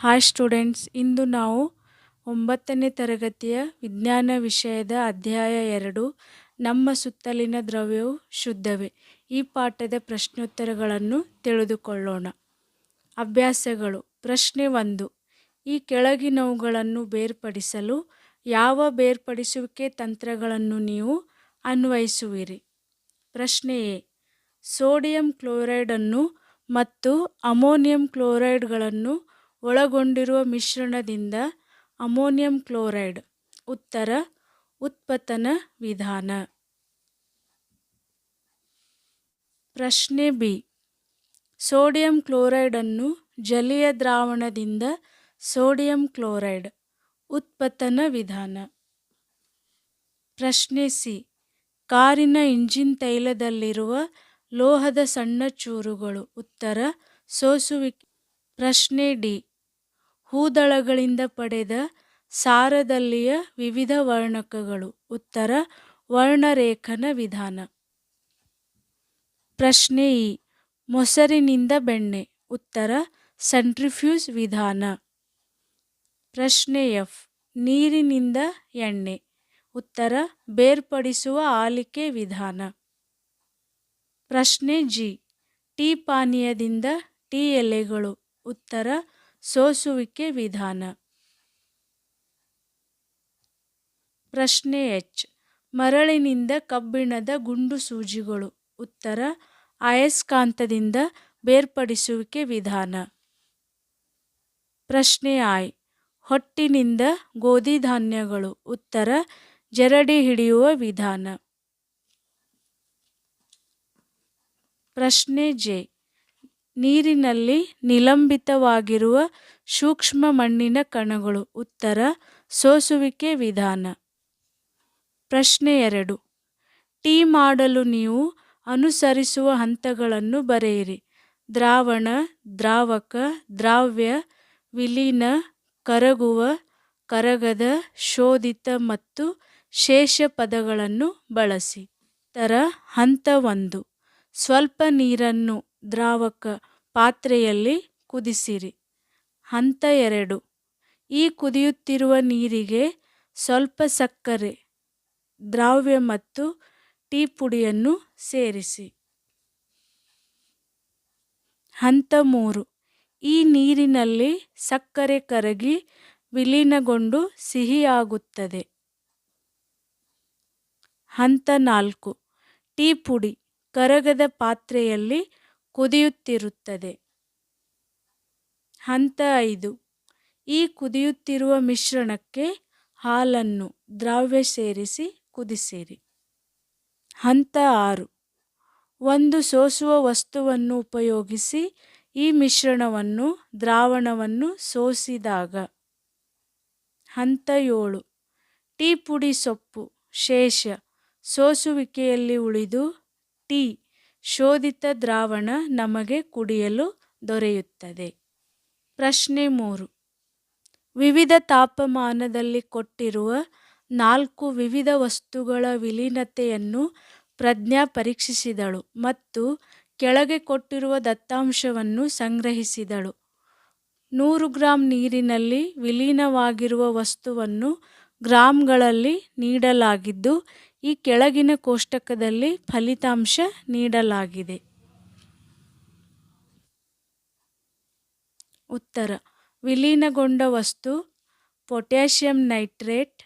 Hi students ಇಂದು ನಾವು ಒಂಬತ್ತನೇ ತರಗತಿಯ ವಿಜ್ಞಾನ ವಿಷಯದ ಅಧ್ಯಾಯ ಎರಡು, ನಮ್ಮ ಸುತ್ತಲಿನ ದ್ರವ್ಯವು ಶುದ್ಧವೇ. ಈ ಪಾಠದ ಪ್ರಶ್ನೋತ್ತರಗಳನ್ನು ತಿಳಿದುಕೊಳ್ಳೋಣ. ಅಭ್ಯಾಸಗಳು. ಪ್ರಶ್ನೆ ಒಂದು, ಈ ಕೆಳಗಿನವುಗಳನ್ನು ಬೇರ್ಪಡಿಸಲು ಯಾವ ಬೇರ್ಪಡಿಸುವಿಕೆ ತಂತ್ರಗಳನ್ನು ನೀವು ಅನ್ವಯಿಸುವಿರಿ? ಪ್ರಶ್ನೆ ಎ, ಸೋಡಿಯಂ ಕ್ಲೋರೈಡನ್ನು ಮತ್ತು ಅಮೋನಿಯಂ ಕ್ಲೋರೈಡ್ಗಳನ್ನು ಒಳಗೊಂಡಿರುವ ಮಿಶ್ರಣದಿಂದ ಅಮೋನಿಯಂ ಕ್ಲೋರೈಡ್. ಉತ್ತರ, ಉತ್ಪತನ ವಿಧಾನ. ಪ್ರಶ್ನೆ ಬಿ. ಸೋಡಿಯಂ ಕ್ಲೋರೈಡನ್ನು ಜಲೀಯ ದ್ರಾವಣದಿಂದ ಸೋಡಿಯಂ ಕ್ಲೋರೈಡ್. ಉತ್ಪತನ ವಿಧಾನ. ಪ್ರಶ್ನೆ ಸಿ. ಕಾರಿನ ಇಂಜಿನ್ ತೈಲದಲ್ಲಿರುವ ಲೋಹದ ಸಣ್ಣ ಚೂರುಗಳು. ಉತ್ತರ, ಸೋಸುವಿಕೆ. ಪ್ರಶ್ನೆ ಡಿ. ಹೂದಳಗಳಿಂದ ಪಡೆದ ಸಾರದಲ್ಲಿಯ ವಿವಿಧ ವರ್ಣಕಗಳು. ಉತ್ತರ, ವರ್ಣರೇಖನ ವಿಧಾನ. ಪ್ರಶ್ನೆ ಇ, ಮೊಸರಿನಿಂದ ಬೆಣ್ಣೆ. ಉತ್ತರ, ಸೆಂಟ್ರಿಫ್ಯೂಸ್ ವಿಧಾನ. ಪ್ರಶ್ನೆ ಎಫ್, ನೀರಿನಿಂದ ಎಣ್ಣೆ. ಉತ್ತರ, ಬೇರ್ಪಡಿಸುವ ಆಲಿಕೆ ವಿಧಾನ. ಪ್ರಶ್ನೆ ಜಿ, ಟೀ ಪಾನೀಯದಿಂದ ಟೀ ಎಲೆಗಳು. ಉತ್ತರ ಸೋಸುವಿಕೆ ವಿಧಾನ. ಪ್ರಶ್ನೆ ಎಚ್. ಮರಳಿನಿಂದ ಕಬ್ಬಿಣದ ಗುಂಡು ಸೂಜಿಗಳು. ಉತ್ತರ ಅಯಸ್ಕಾಂತದಿಂದ ಬೇರ್ಪಡಿಸುವಿಕೆ ವಿಧಾನ. ಪ್ರಶ್ನೆ ಆಯ್ ಹೊಟ್ಟಿನಿಂದ ಗೋಧಿ ಧಾನ್ಯಗಳು. ಉತ್ತರ, ಜರಡಿ ಹಿಡಿಯುವ ವಿಧಾನ. ಪ್ರಶ್ನೆ ಜೆ. ನೀರಿನಲ್ಲಿ ನಿಲಂಬಿತವಾಗಿರುವ ಸೂಕ್ಷ್ಮ ಮಣ್ಣಿನ ಕಣಗಳು. ಉತ್ತರ, ಸೋಸುವಿಕೆ ವಿಧಾನ. ಪ್ರಶ್ನೆ ಎರಡು. ಟೀ ಮಾಡಲು ನೀವು ಅನುಸರಿಸುವ ಹಂತಗಳನ್ನು ಬರೆಯಿರಿ. ದ್ರಾವಣ, ದ್ರಾವಕ, ದ್ರಾವ್ಯ, ವಿಲೀನ, ಕರಗುವ, ಕರಗದ, ಶೋಧಿತ ಮತ್ತು ಶೇಷ ಪದಗಳನ್ನು ಬಳಸಿ. ತರ ಹಂತ ಒಂದು. ಸ್ವಲ್ಪ ನೀರನ್ನು ದ್ರಾವಕ ಪಾತ್ರೆಯಲ್ಲಿ ಕುದಿಸಿರಿ. ಹಂತ ಎರಡು. ಈ ಕುದಿಯುತ್ತಿರುವ ನೀರಿಗೆ ಸ್ವಲ್ಪ ಸಕ್ಕರೆ, ದ್ರಾವ್ಯ ಮತ್ತು ಟೀ ಪುಡಿಯನ್ನು ಸೇರಿಸಿ. ಹಂತ ಮೂರು. ಈ ನೀರಿನಲ್ಲಿ ಸಕ್ಕರೆ ಕರಗಿ ವಿಲೀನಗೊಂಡು ಸಿಹಿಯಾಗುತ್ತದೆ. ಹಂತ ನಾಲ್ಕು. ಟೀ ಪುಡಿ ಕರಗದ ಪಾತ್ರೆಯಲ್ಲಿ ಕುದಿಯುತ್ತಿರುತ್ತದೆ. ಹಂತ ಐದು. ಈ ಕುದಿಯುತ್ತಿರುವ ಮಿಶ್ರಣಕ್ಕೆ ಹಾಲನ್ನು ದ್ರಾವ್ಯ ಸೇರಿಸಿ ಕುದಿಸಿರಿ. ಹಂತ ಆರು. ಒಂದು ಸೋಸುವ ವಸ್ತುವನ್ನು ಉಪಯೋಗಿಸಿ ಈ ಮಿಶ್ರಣವನ್ನು ದ್ರಾವಣವನ್ನು ಸೋಸಿದಾಗ. ಹಂತ ಏಳು. ಟೀ ಪುಡಿ ಸೊಪ್ಪು ಶೇಷ ಸೋಸುವಿಕೆಯಲ್ಲಿ ಉಳಿದು ಟೀ. ಶೋಧಿತ ದ್ರಾವಣ ನಮಗೆ ಕುಡಿಯಲು ದೊರೆಯುತ್ತದೆ. ಪ್ರಶ್ನೆ ಮೂರು. ವಿವಿಧ ತಾಪಮಾನದಲ್ಲಿ ಕೊಟ್ಟಿರುವ ನಾಲ್ಕು ವಿವಿಧ ವಸ್ತುಗಳ ವಿಲೀನತೆಯನ್ನು ಪ್ರಜ್ಞಾ ಪರೀಕ್ಷಿಸಿದಳು ಮತ್ತು ಕೆಳಗೆ ಕೊಟ್ಟಿರುವ ದತ್ತಾಂಶವನ್ನು ಸಂಗ್ರಹಿಸಿದಳು. ನೂರು ಗ್ರಾಂ ನೀರಿನಲ್ಲಿ ವಿಲೀನವಾಗಿರುವ ವಸ್ತುವನ್ನು ಗ್ರಾಂಗಳಲ್ಲಿ ನೀಡಲಾಗಿದ್ದು ಈ ಕೆಳಗಿನ ಕೋಷ್ಟಕದಲ್ಲಿ ಫಲಿತಾಂಶ ನೀಡಲಾಗಿದೆ. ಉತ್ತರ. ವಿಲೀನಗೊಂಡ ವಸ್ತು, potassium nitrate,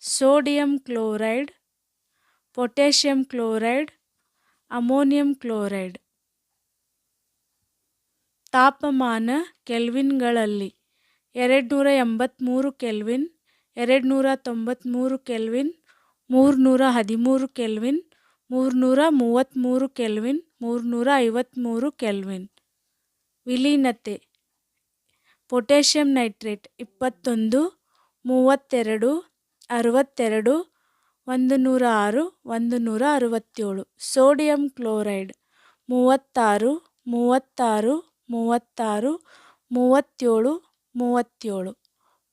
sodium chloride, potassium chloride, ammonium chloride. ತಾಪಮಾನ ಕೆಲ್ವಿನ್ಗಳಲ್ಲಿ ಎರಡು ನೂರ ಎಂಬತ್ತ್ಮೂರು ಕೆಲ್ವಿನ್ ಎರಡು ನೂರ ತೊಂಬತ್ತ್ಮೂರು ಕೆಲ್ವಿನ್ ಮೂರುನೂರ ಹದಿಮೂರು ಕೆಲ್ವಿನ್ ಮೂರುನೂರ ಮೂವತ್ತ್ಮೂರು ಕೆಲ್ವಿನ್ ಮೂರುನೂರ ಐವತ್ತ್ಮೂರು ಕೆಲ್ವಿನ್. ವಿಲೀನತೆ. ಪೊಟ್ಯಾಷಿಯಂ ನೈಟ್ರೇಟ್ ಇಪ್ಪತ್ತೊಂದು, ಮೂವತ್ತೆರಡು, ಅರವತ್ತೆರಡು ಒಂದು ನೂರ ಆರು ಒಂದು ನೂರ ಅರವತ್ತೇಳು ಸೋಡಿಯಂ ಕ್ಲೋರೈಡ್ ಮೂವತ್ತಾರು ಮೂವತ್ತಾರು ಮೂವತ್ತಾರು, ಮೂವತ್ತೇಳು ಮೂವತ್ತೇಳು.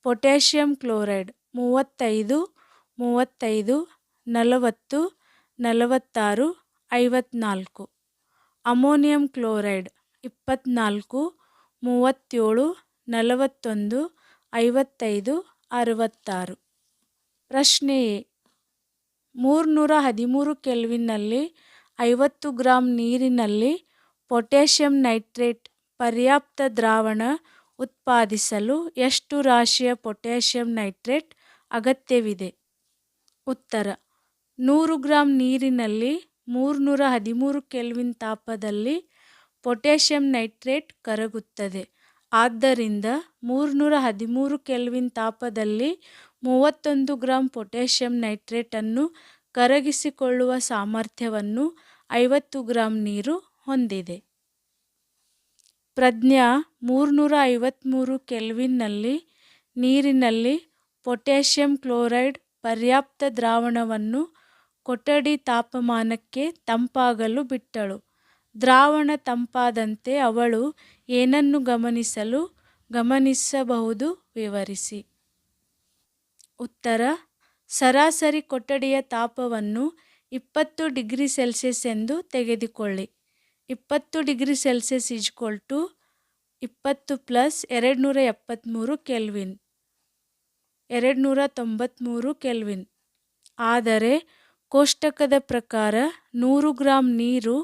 ಪೊಟ್ಯಾಷಿಯಂ ಕ್ಲೋರೈಡ್ ಮೂವತ್ತೈದು ಮೂವತ್ತೈದು, ನಲವತ್ತು, ನಲವತ್ತಾರು, ಐವತ್ನಾಲ್ಕು. ಅಮೋನಿಯಂ ಕ್ಲೋರೈಡ್ ಇಪ್ಪತ್ತ್ನಾಲ್ಕು ಮೂವತ್ತೇಳು, ನಲವತ್ತೊಂದು, ಐವತ್ತೈದು, ಅರವತ್ತಾರು. ಪ್ರಶ್ನೆ ಎ. ಮೂರ್ನೂರ ಹದಿಮೂರು ಕೆಲ್ವಿನಲ್ಲಿ ಐವತ್ತು ಗ್ರಾಂ ನೀರಿನಲ್ಲಿ ಪೊಟ್ಯಾಷಿಯಂ ನೈಟ್ರೇಟ್ ಪರ್ಯಾಪ್ತ ದ್ರಾವಣ ಉತ್ಪಾದಿಸಲು ಎಷ್ಟು ರಾಶಿಯ ಪೊಟ್ಯಾಷಿಯಂ ನೈಟ್ರೇಟ್ ಅಗತ್ಯವಿದೆ? ಉತ್ತರ. ನೂರು ಗ್ರಾಂ ನೀರಿನಲ್ಲಿ ಮೂರ್ನೂರ ಹದಿಮೂರು ಕೆಲ್ವಿನ್ ತಾಪದಲ್ಲಿ ಪೊಟ್ಯಾಷಿಯಂ ನೈಟ್ರೇಟ್ ಕರಗುತ್ತದೆ. ಆದ್ದರಿಂದ ಮೂರ್ನೂರ ಹದಿಮೂರು ಕೆಲ್ವಿನ್ ತಾಪದಲ್ಲಿ ಮೂವತ್ತೊಂದು ಗ್ರಾಂ ಪೊಟ್ಯಾಷಿಯಂ ನೈಟ್ರೇಟನ್ನು ಕರಗಿಸಿಕೊಳ್ಳುವ ಸಾಮರ್ಥ್ಯವನ್ನು ಐವತ್ತು ಗ್ರಾಂ ನೀರು ಹೊಂದಿದೆ. ಪ್ರಜ್ಞಾ ಮೂರುನೂರ ಐವತ್ತ್ಮೂರು ಕೆಲ್ವಿನ್ನಲ್ಲಿ ನೀರಿನಲ್ಲಿ ಪೊಟ್ಯಾಷಿಯಂ ಕ್ಲೋರೈಡ್ ಪರ್ಯಾಪ್ತ ದ್ರಾವಣವನ್ನು ಕೊಠಡಿ ತಾಪಮಾನಕ್ಕೆ ತಂಪಾಗಲು ಬಿಟ್ಟಳು. ದ್ರಾವಣ ತಂಪಾದಂತೆ ಅವಳು ಏನನ್ನು ಗಮನಿಸಲು ಗಮನಿಸಬಹುದು ವಿವರಿಸಿ. ಉತ್ತರ, ಸರಾಸರಿ ಕೊಠಡಿಯ ತಾಪವನ್ನು ಇಪ್ಪತ್ತು ಡಿಗ್ರಿ ಸೆಲ್ಸಿಯಸ್ ಎಂದು ತೆಗೆದುಕೊಳ್ಳಿ. ಇಪ್ಪತ್ತು degree Celsius is equal to ಇಪ್ಪತ್ತು ಪ್ಲಸ್ ಎರಡು ನೂರ ಎಪ್ಪತ್ತ್ಮೂರು ಕೆಲ್ವಿನ್. ಎರಡು ನೂರ ತೊಂಬತ್ತ್ಮೂರು ಕೆಲ್ವಿನ್. ಆದರೆ ಕೋಷ್ಟಕದ ಪ್ರಕಾರ ನೂರು ಗ್ರಾಂ ನೀರು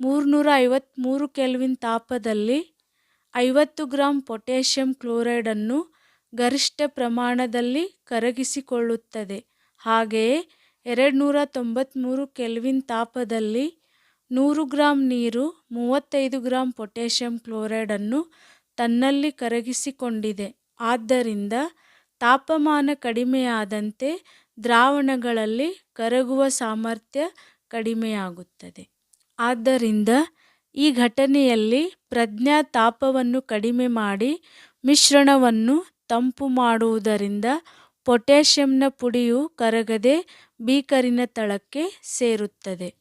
ಮೂರ್ನೂರ ಐವತ್ತ್ಮೂರು ಕೆಲ್ವಿನ್ ತಾಪದಲ್ಲಿ ಐವತ್ತು ಗ್ರಾಂ ಪೊಟ್ಯಾಷಿಯಂ ಕ್ಲೋರೈಡನ್ನು ಗರಿಷ್ಠ ಪ್ರಮಾಣದಲ್ಲಿ ಕರಗಿಸಿಕೊಳ್ಳುತ್ತದೆ. ಹಾಗೆಯೇ ಎರಡು ನೂರ ತೊಂಬತ್ತ್ಮೂರು ಕೆಲ್ವಿನ್ ತಾಪದಲ್ಲಿ ನೂರು ಗ್ರಾಂ ನೀರು ಮೂವತ್ತೈದು ಗ್ರಾಂ ಪೊಟ್ಯಾಷಿಯಂ ಕ್ಲೋರೈಡನ್ನು ತನ್ನಲ್ಲಿ ಕರಗಿಸಿಕೊಂಡಿದೆ. ಆದ್ದರಿಂದ ತಾಪಮಾನ ಕಡಿಮೆಯಾದಂತೆ ದ್ರಾವಣಗಳಲ್ಲಿ ಕರಗುವ ಸಾಮರ್ಥ್ಯ ಕಡಿಮೆಯಾಗುತ್ತದೆ. ಆದ್ದರಿಂದ ಈ ಘಟನೆಯಲ್ಲಿ ಪ್ರಜ್ಞಾ ತಾಪವನ್ನು ಕಡಿಮೆ ಮಾಡಿ ಮಿಶ್ರಣವನ್ನು ತಂಪು ಮಾಡುವುದರಿಂದ ಪೊಟ್ಯಾಷಿಯಂನ ಪುಡಿಯು ಕರಗದೆ ಬೀಕರಿನ ತಳಕ್ಕೆ ಸೇರುತ್ತದೆ.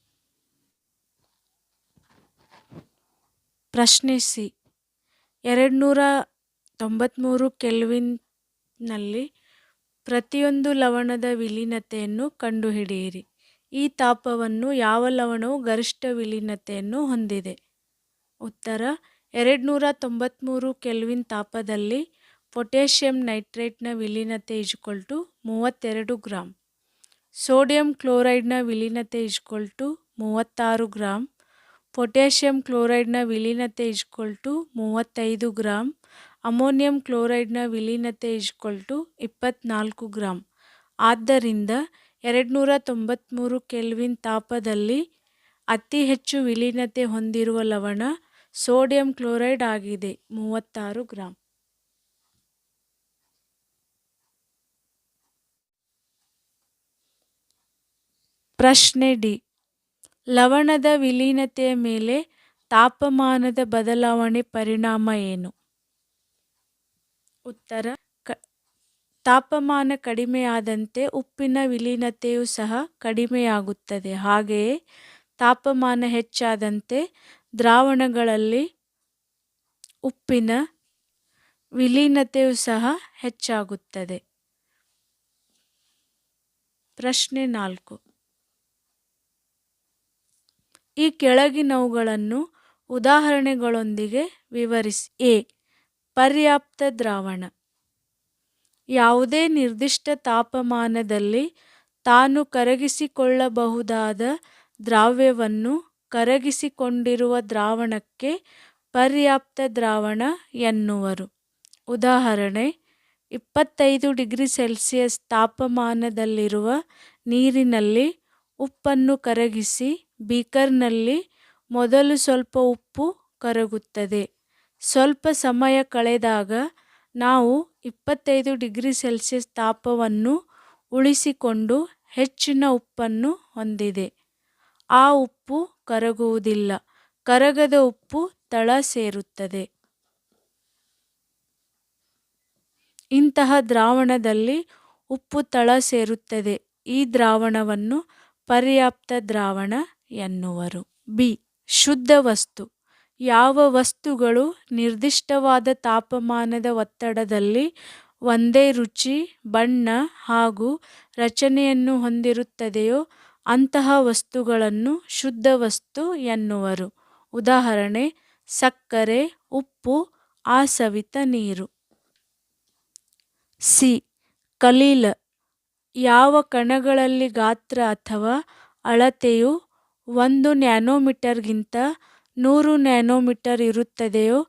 ಪ್ರಶ್ನಿಸಿ. ಎರಡುನೂರ ಎರಡು ನೂರ ಕೆಲ್ವಿನ್ನಲ್ಲಿ ಪ್ರತಿಯೊಂದು ಲವಣದ ವಿಲೀನತೆಯನ್ನು ಕಂಡುಹಿಡಿಯಿರಿ. ಈ ತಾಪವನ್ನು ಯಾವ ಲವಣವು ಗರಿಷ್ಠ ವಿಲೀನತೆಯನ್ನು ಹೊಂದಿದೆ? ಉತ್ತರ ಎರಡು ನೂರ ತೊಂಬತ್ತ್ಮೂರು ಕೆಲ್ವಿನ್ ತಾಪದಲ್ಲಿ ಪೊಟ್ಯಾಷಿಯಂ ನೈಟ್ರೇಟ್ನ ವಿಲೀನತೆ ಈಜ್ಕೊಲ್ ಟು ಮೂವತ್ತೆರಡು ಗ್ರಾಮ್ ಸೋಡಿಯಂ ಕ್ಲೋರೈಡ್ನ ವಿಲೀನತೆ ಈಜ್ಕೊಲ್ ಟು ಮೂವತ್ತಾರು ಗ್ರಾಮ್ ಪೊಟ್ಯಾಷಿಯಂ ಕ್ಲೋರೈಡ್ನ ವಿಲೀನತೆ ಈಜ್ಕೊಲ್ ಟು ಮೂವತ್ತೈದು ಗ್ರಾಂ. ಅಮೋನಿಯಂ ಕ್ಲೋರೈಡ್ನ ವಿಲೀನತೆ ಈಜ್ಕೊಲ್ ಟು ಇಪ್ಪತ್ತ್ನಾಲ್ಕು ಗ್ರಾಮ್ ಆದ್ದರಿಂದ ಎರಡುನೂರ ತೊಂಬತ್ತ್ಮೂರು ಕೆಲ್ವಿನ್ ತಾಪದಲ್ಲಿ ಅತಿ ಹೆಚ್ಚು ವಿಲೀನತೆ ಹೊಂದಿರುವ ಲವಣ ಸೋಡಿಯಂ ಕ್ಲೋರೈಡ್ ಆಗಿದೆ, ಮೂವತ್ತಾರು ಗ್ರಾಮ್ ಪ್ರಶ್ನೆ ಡಿ. ಲವಣದ ವಿಲೀನತೆಯ ಮೇಲೆ ತಾಪಮಾನದ ಬದಲಾವಣೆ ಪರಿಣಾಮ ಏನು? ಉತ್ತರ, ಕ, ತಾಪಮಾನ ಕಡಿಮೆಯಾದಂತೆ ಉಪ್ಪಿನ ವಿಲೀನತೆಯೂ ಸಹ ಕಡಿಮೆಯಾಗುತ್ತದೆ. ಹಾಗೆಯೇ ತಾಪಮಾನ ಹೆಚ್ಚಾದಂತೆ ದ್ರಾವಣಗಳಲ್ಲಿ ಉಪ್ಪಿನ ವಿಲೀನತೆಯು ಸಹ ಹೆಚ್ಚಾಗುತ್ತದೆ. ಪ್ರಶ್ನೆ ನಾಲ್ಕು. ಈ ಕೆಳಗಿನವುಗಳನ್ನು ಉದಾಹರಣೆಗಳೊಂದಿಗೆ ವಿವರಿಸಿ. ಎ. ಪರ್ಯಾಪ್ತ ದ್ರಾವಣ. ಯಾವುದೇ ನಿರ್ದಿಷ್ಟ ತಾಪಮಾನದಲ್ಲಿ ತಾನು ಕರಗಿಸಿಕೊಳ್ಳಬಹುದಾದ ದ್ರಾವ್ಯವನ್ನು ಕರಗಿಸಿಕೊಂಡಿರುವ ದ್ರಾವಣಕ್ಕೆ ಪರ್ಯಾಪ್ತ ದ್ರಾವಣ ಎನ್ನುವರು. ಉದಾಹರಣೆ, ಇಪ್ಪತ್ತೈದು ಡಿಗ್ರಿ ಸೆಲ್ಸಿಯಸ್ ತಾಪಮಾನದಲ್ಲಿರುವ ನೀರಿನಲ್ಲಿ ಉಪ್ಪನ್ನು ಕರಗಿಸಿ, ಬೀಕರ್ನಲ್ಲಿ ಮೊದಲು ಸ್ವಲ್ಪ ಉಪ್ಪು ಕರಗುತ್ತದೆ. ಸ್ವಲ್ಪ ಸಮಯ ಕಳೆದಾಗ ನಾವು ಇಪ್ಪತ್ತೈದು ಡಿಗ್ರಿ ಸೆಲ್ಸಿಯಸ್ ತಾಪವನ್ನು ಉಳಿಸಿಕೊಂಡು ಹೆಚ್ಚಿನ ಉಪ್ಪನ್ನು ಹೊಂದಿದೆ. ಆ ಉಪ್ಪು ಕರಗುವುದಿಲ್ಲ. ಕರಗದ ಉಪ್ಪು ತಳ ಸೇರುತ್ತದೆ. ಇಂತಹ ದ್ರಾವಣದಲ್ಲಿ ಉಪ್ಪು ತಳ ಸೇರುತ್ತದೆ. ಈ ದ್ರಾವಣವನ್ನು ಪರ್ಯಾಪ್ತ ದ್ರಾವಣ ಎನ್ನುವರು. ಬಿ. ಶುದ್ಧ ವಸ್ತು. ಯಾವ ವಸ್ತುಗಳು ನಿರ್ದಿಷ್ಟವಾದ ತಾಪಮಾನದ ಒತ್ತಡದಲ್ಲಿ ಒಂದೇ ರುಚಿ, ಬಣ್ಣ ಹಾಗೂ ರಚನೆಯನ್ನು ಹೊಂದಿರುತ್ತದೆಯೋ ಅಂತಹ ವಸ್ತುಗಳನ್ನು ಶುದ್ಧ ವಸ್ತು ಎನ್ನುವರು. ಉದಾಹರಣೆ, ಸಕ್ಕರೆ, ಉಪ್ಪು, ಆಸವಿತ ನೀರು. ಸಿ. ಕಲೀಲ. ಯಾವ ಕಣಗಳಲ್ಲಿ ಗಾತ್ರ ಅಥವಾ ಅಳತೆಯು ಒಂದು ನ್ಯಾನೋಮೀಟರ್ಗಿಂತ ನೂರು ನ್ಯಾನೋಮೀಟರ್ ಇರುತ್ತದೆಯೋ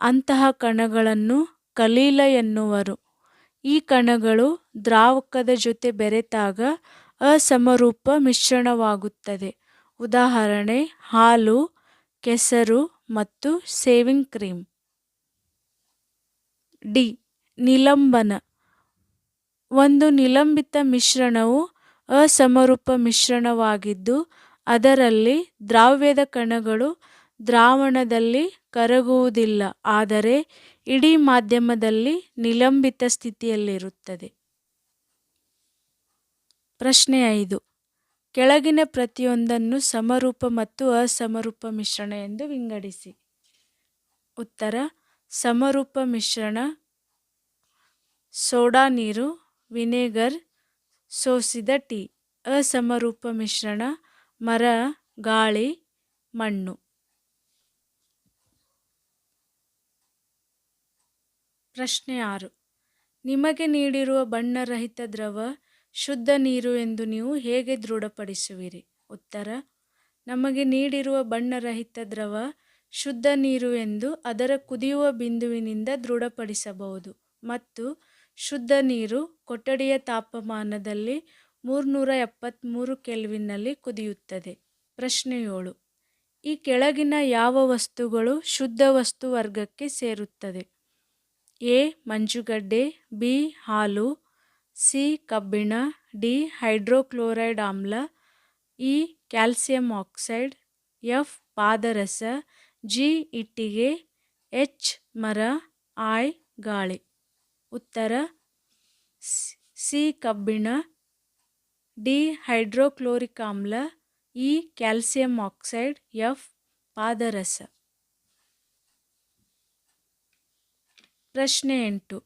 ಅಂತಹ ಕಣಗಳನ್ನು ಕಲೀಲ ಎನ್ನುವರು. ಈ ಕಣಗಳು ದ್ರಾವಕದ ಜೊತೆ ಬೆರೆತಾಗ ಅಸಮರೂಪ ಮಿಶ್ರಣವಾಗುತ್ತದೆ. ಉದಾಹರಣೆ, ಹಾಲು, ಕೆಸರು ಮತ್ತು ಸೇವಿಂಗ್ ಕ್ರೀಮ್. ಡಿ. ನಿಲಂಬನ. ಒಂದು ನಿಲಂಬಿತ ಮಿಶ್ರಣವು ಅಸಮರೂಪ ಮಿಶ್ರಣವಾಗಿದ್ದು ಅದರಲ್ಲಿ ದ್ರಾವ್ಯದ ಕಣಗಳು ದ್ರಾವಣದಲ್ಲಿ ಕರಗುವುದಿಲ್ಲ, ಆದರೆ ಇಡೀ ಮಾಧ್ಯಮದಲ್ಲಿ ನಿಲಂಬಿತ ಸ್ಥಿತಿಯಲ್ಲಿರುತ್ತದೆ. ಪ್ರಶ್ನೆ ಐದು. ಕೆಳಗಿನ ಪ್ರತಿಯೊಂದನ್ನು ಸಮರೂಪ ಮತ್ತು ಅಸಮರೂಪ ಮಿಶ್ರಣ ಎಂದು ವಿಂಗಡಿಸಿ. ಉತ್ತರ. ಸಮರೂಪ ಮಿಶ್ರಣ. ಸೋಡಾ ನೀರು, ವಿನೆಗರ್, ಸೋಸಿದ ಟೀ. ಅಸಮರೂಪ ಮಿಶ್ರಣ. ಮರ, ಗಾಳಿ, ಮಣ್ಣು. ಪ್ರಶ್ನೆ ಆರು. ನಿಮಗೆ ನೀಡಿರುವ ಬಣ್ಣರಹಿತ ದ್ರವ ಶುದ್ಧ ನೀರು ಎಂದು ನೀವು ಹೇಗೆ ದೃಢಪಡಿಸುವಿರಿ? ಉತ್ತರ, ನಮಗೆ ನೀಡಿರುವ ಬಣ್ಣರಹಿತ ದ್ರವ ಶುದ್ಧ ನೀರು ಎಂದು ಅದರ ಕುದಿಯುವ ಬಿಂದುವಿನಿಂದ ದೃಢಪಡಿಸಬಹುದು. ಮತ್ತು ಶುದ್ಧ ನೀರು ಕೊಠಡಿಯ ತಾಪಮಾನದಲ್ಲಿ ಮೂರ್ನೂರ ಎಪ್ಪತ್ತ್ಮೂರು ಕೆಲ್ವಿನ್ನಲ್ಲಿ ಕುದಿಯುತ್ತದೆ. ಪ್ರಶ್ನೆ ಏಳು, ಈ ಕೆಳಗಿನ ಯಾವ ವಸ್ತುಗಳು ಶುದ್ಧ ವಸ್ತು ವರ್ಗಕ್ಕೆ ಸೇರುತ್ತದೆ? ಎ ಮಂಜುಗಡ್ಡೆ, ಬಿ ಹಾಲು, ಸಿ ಕಬ್ಬಿಣ, ಡಿ ಹೈಡ್ರೋಕ್ಲೋರೈಡ್ ಆಮ್ಲ, ಇ ಕ್ಯಾಲ್ಸಿಯಂ ಆಕ್ಸೈಡ್, ಎಫ್ ಪಾದರಸ, ಜಿ ಇಟ್ಟಿಗೆ, ಎಚ್ ಮರ ಐ ಗಾಳಿ. ಉತ್ತರ, ಸಿ ಕಬ್ಬಿಣ, ಡಿ ಹೈಡ್ರೋಕ್ಲೋರಿಕ್ ಆಮ್ಲ, ಇ ಕ್ಯಾಲ್ಸಿಯಂ ಆಕ್ಸೈಡ್, ಎಫ್ ಪಾದರಸ. ಪ್ರಶ್ನೆ ಎಂಟು.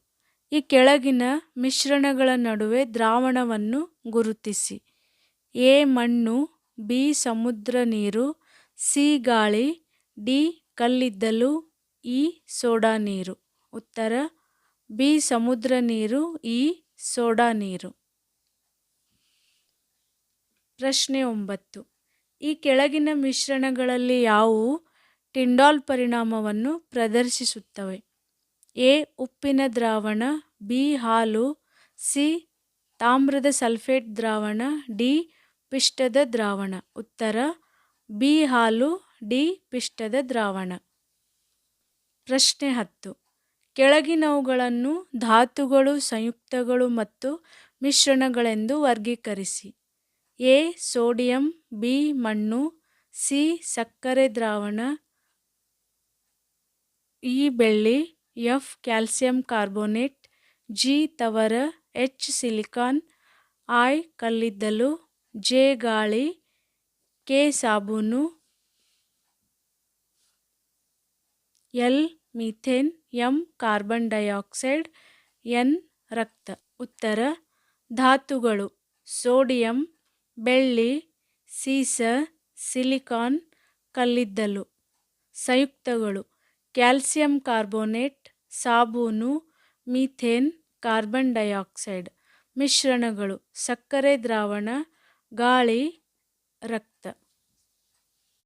ಈ ಕೆಳಗಿನ ಮಿಶ್ರಣಗಳ ನಡುವೆ ದ್ರಾವಣವನ್ನು ಗುರುತಿಸಿ. ಎ ಮಣ್ಣು, ಬಿ ಸಮುದ್ರ ನೀರು, ಸಿ ಗಾಳಿ, ಡಿ ಕಲ್ಲಿದ್ದಲು, ಇ ಸೋಡಾ ನೀರು. ಉತ್ತರ, ಬಿ ಸಮುದ್ರ ನೀರು, ಇ ಸೋಡಾ ನೀರು. ಪ್ರಶ್ನೆ ಒಂಬತ್ತು. ಈ ಕೆಳಗಿನ ಮಿಶ್ರಣಗಳಲ್ಲಿ ಯಾವುವು? ಟಿಂಡಾಲ್ ಪರಿಣಾಮವನ್ನು ಪ್ರದರ್ಶಿಸುತ್ತವೆ. ಎ ಉಪ್ಪಿನ ದ್ರಾವಣ, ಬಿ ಹಾಲು, ಸಿ ತಾಮ್ರದ ಸಲ್ಫೇಟ್ ದ್ರಾವಣ, ಡಿ ಪಿಷ್ಟದ ದ್ರಾವಣ. ಉತ್ತರ, ಬಿ ಹಾಲು, ಡಿ ಪಿಷ್ಟದ ದ್ರಾವಣ. ಪ್ರಶ್ನೆ ಹತ್ತು. ಕೆಳಗಿನವುಗಳನ್ನು ಧಾತುಗಳು, ಸಂಯುಕ್ತಗಳು ಮತ್ತು ಮಿಶ್ರಣಗಳೆಂದು ವರ್ಗೀಕರಿಸಿ. ಎ ಸೋಡಿಯಂ, ಬಿ ಮಣ್ಣು, ಸಿ ಸಕ್ಕರೆ ದ್ರಾವಣ, ಇ ಬೆಳ್ಳಿ ಎಫ್ ಕ್ಯಾಲ್ಸಿಯಂ ಕಾರ್ಬೋನೇಟ್, ಜಿ ತವರ, ಎಚ್ ಸಿಲಿಕಾನ್, ಐ ಕಲ್ಲಿದ್ದಲು, ಜೆ ಗಾಳಿ, ಕೆ ಸಾಬೂನು, L methane, M carbon dioxide, N ರಕ್ತ. ಉತ್ತರ, ಧಾತುಗಳು ಸೋಡಿಯಂ, ಬೆಳ್ಳಿ, ಸೀಸ, ಸಿಲಿಕಾನ್, ಕಲ್ಲಿದ್ದಲು. ಸಂಯುಕ್ತಗಳು ಕ್ಯಾಲ್ಸಿಯಂ ಕಾರ್ಬೋನೇಟ್ ಸಾಬೂನು ಮೀಥೇನ್ ಕಾರ್ಬನ್ ಡೈಆಕ್ಸೈಡ್ ಮಿಶ್ರಣಗಳು ಸಕ್ಕರೆ ದ್ರಾವಣ ಗಾಳಿ ರಕ್ತ.